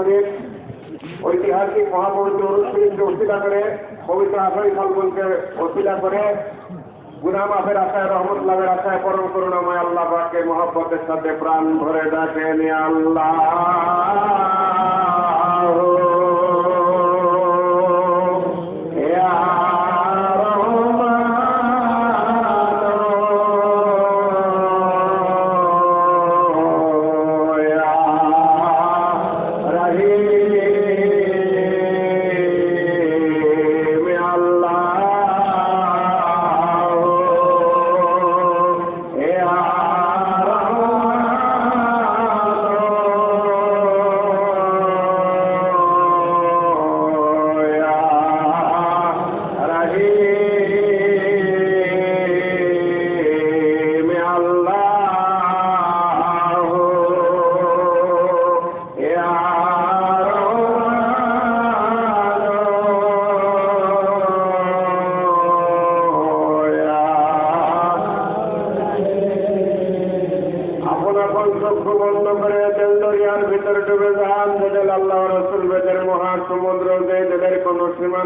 শরীফ ঐতিহাসিক মহাপবিত্র শরীফকে করে, পবিত্র আসরি ফলগুলকে অশিলা করে গুনাম আফের আশায় রহমত লাভের আশায় পরম করুণাময় আল্লাহ পাকে মহব্বতের সাথে প্রাণ ভরে ডাকেন আল্লাহ।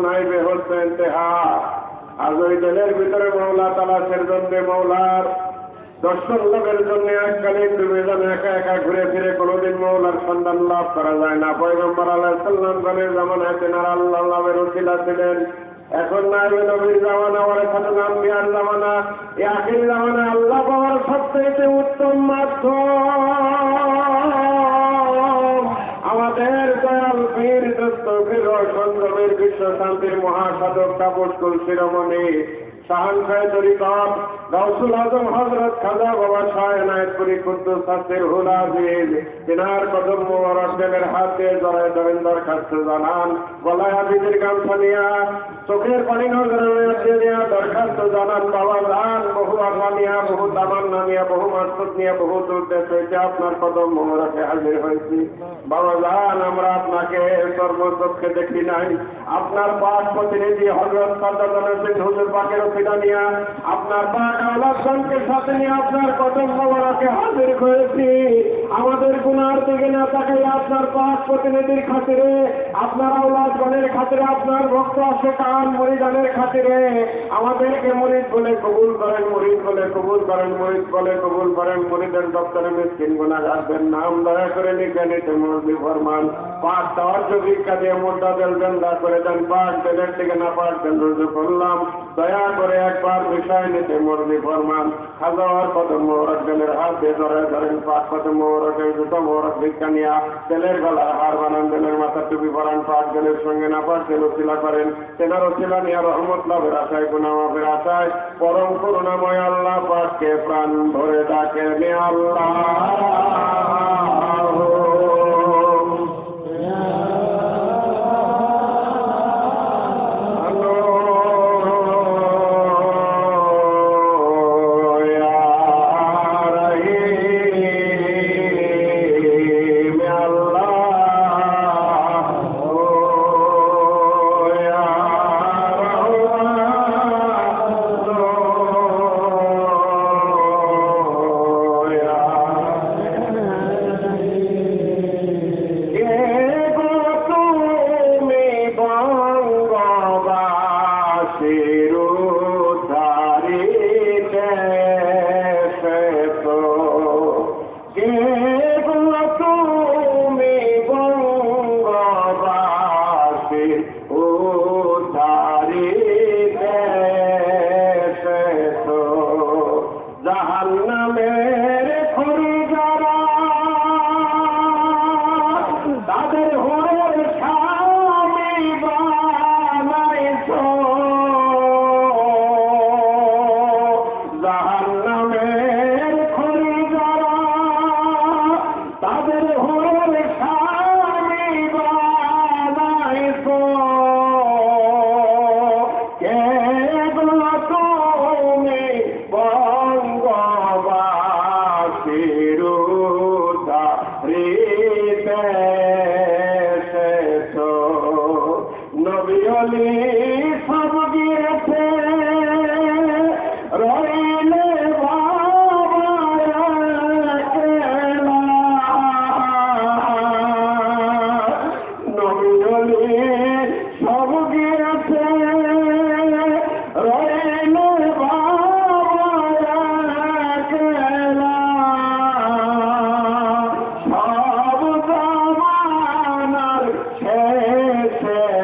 সীমা নাই বেহস্ত ইন্তেহা আজ ওই জেলের ভিতরে মৌলা তালাশের জন্য মৌলার। দর্শন লাভের জন্য এককালীন ডুবে যান একা একা ঘুরে ফিরে কোনোদিন মৌলার সন্ধান লাভ করা যায় না। পয়গম্বর আল্লাহ সাল্লাম গণের জামানায় তেনার আল্লাহ লাভের উচিলা ছিলেন, এখন নাইবে নবীর জামানা আমার নাম বিয়ার জামানা। এই আখির জামানা আল্লাহ পাওয়ার সবচেয়ে উত্তম মাধ্যম। আমাদের বীর দস্তবীর সংগ্রামের বিশ্ব শান্তির মহাসাধক তাপস্কুল শিরোমণি সাহান খায় তরিকত গাউসুল আজম হজরত খাজা বাবা শাহ এনায়তপুরি কুদ্দুস সাসির হুল আজিজ তিনার কদম মোবারক দেবের হাত জড়ায় ধরেন দরখাস্ত জানান, গলায় হাবিজের গামছা নিয়া চোখের পানি নজরে নিয়া দরখাস্ত জানান, বাবা যান বহু আশা বহু তামান্না নিয়া, বহু মাসুদ নিয়া, বহু দূর আপনার কদম মোবারকে হাজির হয়েছি। বাবা যান আমরা আপনাকে সর্বচক্ষে দেখি নাই। আপনার পাক প্রতিনিধি হজরত সাদ্দাত সিং হুজুর পাকের ফিদা নিয়া, আপনার পাক আওলাদকে সাথে নিয়ে আপনার কদম মোবারকে হাজির করেছি আমাদের গুনার দিকে না তাকাই আপনার পাঁচ প্রতিনিধির খাতিরে, আপনার আওলাদগণের খাতিরে, আপনার ভক্ত আসে কান মরিদানের খাতিরে আমাদেরকে মরিদ বলে কবুল করেন কবুল করেন মরিদ বলে কবুল করেন মরিদের দপ্তরে মিসকিন গুণাগারদের নাম দয়া করে লিখে নিতে মুরব্বী ফরমান। পাক দেওয়ার ভিক্ষা দিয়ে দেল গঙ্গা করে দেন দেলের থেকে না পাক দেন রুজু করলাম। দয়া করে একবার বিষয় নিতে মুরব্বী ফরমান। খাজাওয়ার কদম মোহরক হাত দিয়ে ধরে ধরেন পাক কদম মোহরকের জুতো মোহরক ভিক্ষা নিয়া, তেলের গলার হার বানান, তেলের মাথা টুপি পরান পাক দেলের সঙ্গে না পারছেন তেল করেন তেনার উচিলা নিয়ে রহমত লাভের আশায় গুণা মাফের আশায়। পরম করুণাময় আল্লাহ পাককে প্রাণ ভরে ডাকে নে আল্লাহ। allow Christmas.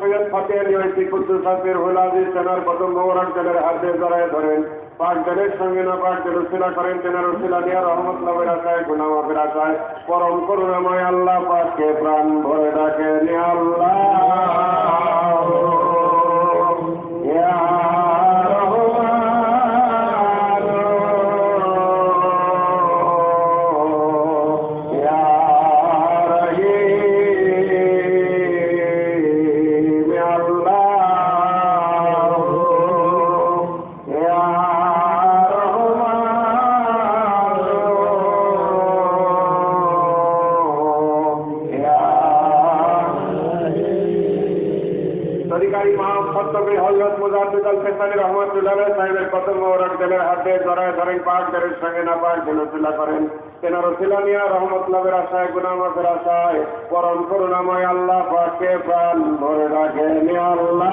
সৈয়দ ফাতে আলী ওইটি কুদ্দুস হাসির হুলাজি সেনার মোহরান জনের হাতে জড়ায় ধরেন পাঁচ জনের সঙ্গে না পাঁচ জন উসিলা করেন তেনার উসিলা দিয়া রহমত লাভের আশায়, গুনামাফের আশায়। পরম করুণাময় আল্লাহ পাককে প্রাণ ভরে ডাকে আল্লাহ। জেলের সঙ্গে না পায় জেলুসিলা করেন। তেনার রহমত লাভের আশায় গুনামাফের আশায়, পরম করুণাময় আল্লাহ পাকে প্রাণ ভরে রাখেন আল্লাহ।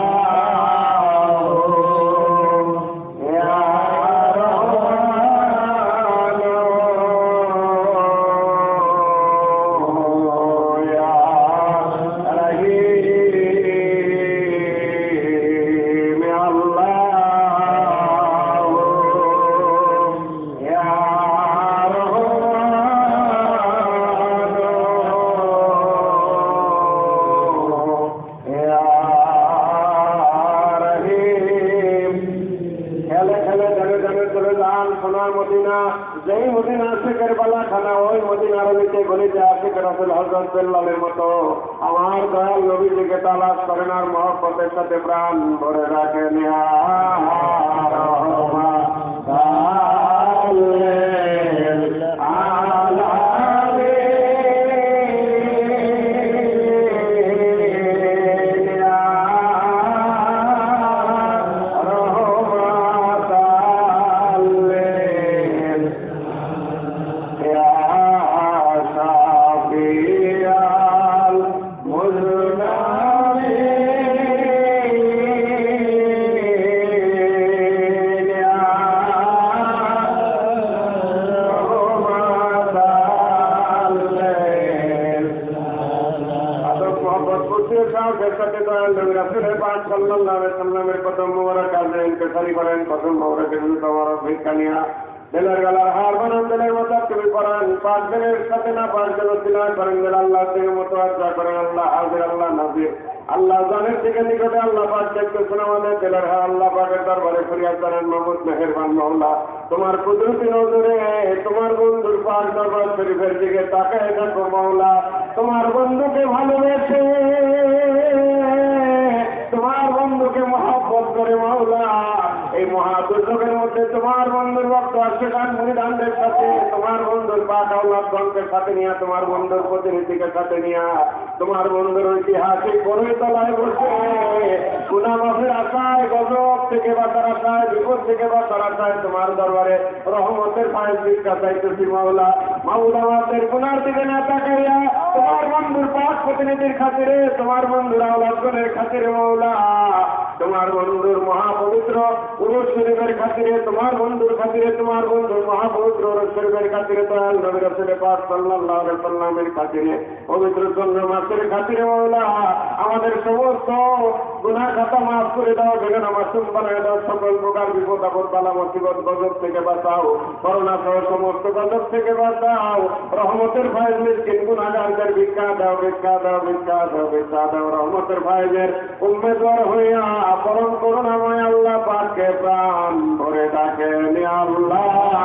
সাথে প্রাণ ভরে রাখেন পড়ান পাঁচ সাথে না পাঁচ জন সিলাই করেন আল্লাহ থেকে মতো আজ্ঞা করেন, আল্লাহ হাজির, আল্লাহ নাজির। আল্লাহ জানের থেকে নিকটে আল্লাহ পাক দেখতে শোনা আমাদের বেলার হা আল্লাহ পাকের দরবারে ফরিয়াদ করেন মোহাম্মদ মেহেরবান মহল্লা। তোমার কুদরতি নজরে, তোমার বন্ধুর পাক দরবার শরীফের দিকে তাকায় দেখো মহলা তোমার বন্ধুকে ভালোবেসে, তোমার বন্ধুকে মহাব্বত করে মাওলা এই মহা দুর্যোগের মধ্যে তোমার বন্ধুর ভক্ত আসছে গান মুড়িদানদের সাথে। তোমার বন্ধুর পাক আউলাদগণকে সাথে নিয়ে, তোমার বন্ধুর প্রতিনিধিকে সাথে নিয়ে, তোমার বন্ধুর ঐতিহাসিক বড়ই তলায় বসে। গুনামাফের আশায়, গজব থেকে বাঁচার আশায়, বিপদ থেকে বাঁচার আশায় তোমার দরবারে রহমতের পায়ে ভিক্ষা চাইতেছি মাওলা। মাওলা আমাদের গুনার দিকে না তাকাইয়া তোমার বন্ধুর পাক প্রতিনিধির খাতিরে, তোমার বন্ধুর আউলাদগণের খাতিরে মাওলা। তোমার বন্ধুর মহাপবিত্র শরীফের খাতিরে, তোমার বন্ধুর খাতিরে, তোমার বন্ধুর মহাপবিত্র শরীফের খাতিরে, দয়াল নবী রাসূলের পাক খাতিরে, পবিত্র চন্দ্র মাসের খাতিরে আমাদের সমস্ত গুনাহ খাতা মাফ করে দাও বেগানা মাসুম বানায় দাও, সকল প্রকার বিপদ আপদ, বালা মুসিবত, গজব থেকে বাঁচাও করোনা সহ সমস্ত গজব থেকে বাঁচাও, রহমতের ফায়েজ মিসকিন, গুনাহগারদের ভিক্ষা দাও ভিক্ষা দাও ভিক্ষা দাও ভিক্ষা দাও, রহমতের ফায়েজের উম্মেদওয়ার হইয়া, পরম করুণাময় আল্লাহ পাককে প্রাণ ভরে ডাকেন আল্লাহ।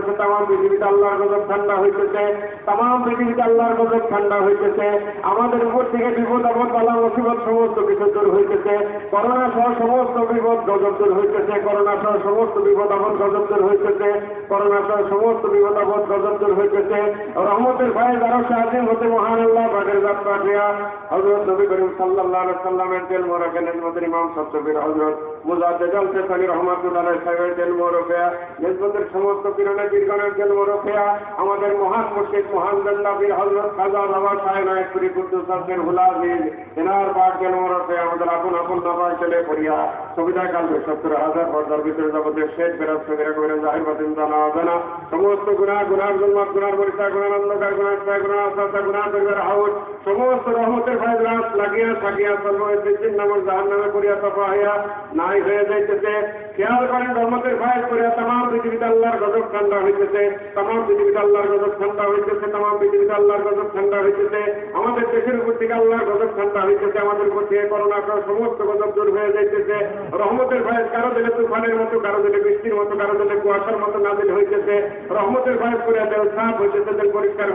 হইতেছে তাম পৃথিবীতে আল্লাহর গজব ঠান্ডা হইতেছে। তাম পৃথিবীতে আল্লাহর গজব ঠান্ডা হইতেছে। আমাদের উপর থেকে বিপদ, আপদ, বালা, মুসিবত সমস্ত কিছু দূর হইতেছে। করোনা সহ সমস্ত বিপদ গজব দূর হইতেছে। করোনা সহ সমস্ত বিপদ, আপদ, গজব দূর হইতেছে। করোনা সহ সমস্ত বিপদ, আপদ, গজব দূর হইতেছে। রহমতের ভাই যারা সাহায্য হতে মহান আল্লাহ বাগের জাত পাঠিয়া হজরত নবী করিম আলাইহি সাল্লামের তেল মোরাকে নেজমতের ইমাম সত্যবীর হজরত মুজাদ্দেদ আল সেখানি রহমাতুল্লাহ সাহেবের তেল মোরফেয়া নেজমতের সমস্ত কিরণের বীরগণের তেল মোরফেয়া আমাদের মহান মুর্শিদ মহান জন্নাবীর হজরত খাজা বাবা সাহেব নায়কপুরি কুদ্দুস আব্দুল হুলাজিল এনার পাক তেল মোরফেয়া আমাদের আপন আপন বাবা ছেলে পড়িয়া সুবিধা কালবে সত্তর হাজার পর্দার ভিতরে যাবতীয় শেষ বেরাত সবিরা করে জাহির বাতিন জানা অজানা। সমস্ত গুণা গুণার জন্মাত গুণার পরিচা গুণার অন্ধকার গুণার ছায় গুণার আস্তা গুণার পরিবার হাউস, সমস্ত রহমতের ভাই রাস লাগিয়া থাকিয়া সর্বদিন নামর জাহান নামে করিয়া তফা হইয়া নাই হয়ে যাইতেছে। খেয়াল করেন রহমতের ভাই করিয়া তাম পৃথিবীতে আল্লাহর গজব ঠান্ডা হইতেছে তাম পৃথিবীতে আল্লাহর গজব ঠান্ডা হইতেছে তাম পৃথিবীতে আল্লাহর গজব ঠান্ডা হইতেছে। আমাদের দেশের উপর থেকে আল্লাহর গজব ঠান্ডা হইতেছে, আমাদের উপর থেকে করোনা সমস্ত গজব দূর হয়ে যাইতেছে। রহমতের ভাই কারও দিলে তুফানের মতো, কারও দিলে বৃষ্টির মতো, কারও দিলে কুয়াশার মতো নাজিল হইতেছে। রহমতের ভাই করে দেল সাপ হইতেছে দেল পরিষ্কার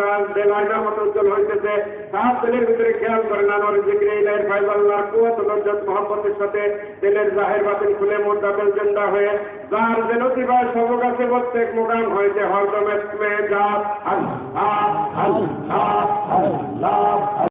গাছ দেল আয়নার মতো উজ্জ্বল হইতেছে। সাপ তেলের ভিতরে খেয়াল করেন আমার জিক্রে ইলাইর ফাইজ আল্লাহর কুয়াত লজ্জত মহব্বতের সাথে। তেলের জাহের বাতিল খুলে মোটা তেল জেন্দা হয়ে যার যেন নতিবার সবকাছে প্রত্যেক মোকাম হয়েছে। হরদমে যা আল্লাহ